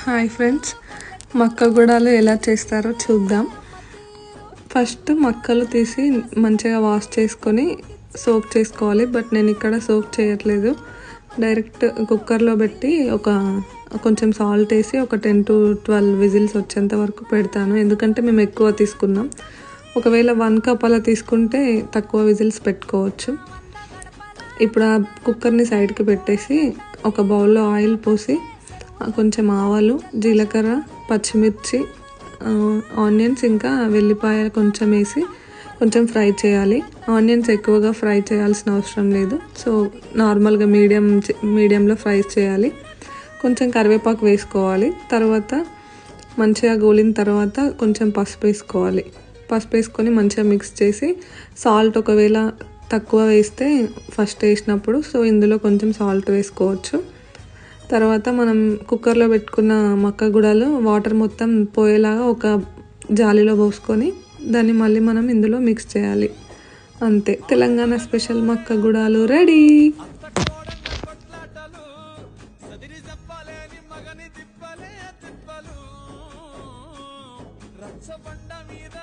Hi friends. మక్క గుడాలు ఎలా చేస్తారో చూద్దాం. ఫస్ట్ మక్కలు తీసి మంచిగా వాష్ చేసుకొని సోక్ చేసుకోవాలి. బట్ నేను ఇక్కడ సోక్ చేయట్లేదు. డైరెక్ట్ కుక్కర్లో పెట్టి ఒక కొంచెం సాల్ట్ వేసి ఒక టెన్ టు ట్వెల్వ్ విజిల్స్ వచ్చేంత వరకు పెడతాను. ఎందుకంటే మేము ఎక్కువ తీసుకున్నాం. ఒకవేళ వన్ కప్ అలా తీసుకుంటే తక్కువ విజిల్స్ పెట్టుకోవచ్చు. ఇప్పుడు ఆ కుక్కర్ని సైడ్కి పెట్టేసి ఒక బౌల్లో ఆయిల్ పోసి కొంచెం ఆవాలు జీలకర్ర పచ్చిమిర్చి ఆనియన్స్ ఇంకా వెల్లిపాయ కొంచెం వేసి కొంచెం ఫ్రై చేయాలి. ఆనియన్స్ ఎక్కువగా ఫ్రై చేయాల్సిన అవసరం లేదు. సో నార్మల్గా మీడియం మీడియంలో ఫ్రై చేయాలి. కొంచెం కరివేపాకు వేసుకోవాలి. తర్వాత మంచిగా గోలిన తర్వాత కొంచెం పసుపు వేసుకోవాలి. పసుపు వేసుకొని మంచిగా మిక్స్ చేసి సాల్ట్ ఒకవేళ తక్కువ వేస్తే ఫస్ట్ వేసినప్పుడు సో ఇందులో కొంచెం సాల్ట్ వేసుకోవచ్చు. తర్వాత మనం కుక్కర్లో పెట్టుకున్న మక్క గుడాలు వాటర్ మొత్తం పోయేలాగా ఒక జాలీలో పోసుకొని దాన్ని మళ్ళీ మనం ఇందులో మిక్స్ చేయాలి. అంతే. తెలంగాణ స్పెషల్ మక్క గుడాలు రెడీ. మీద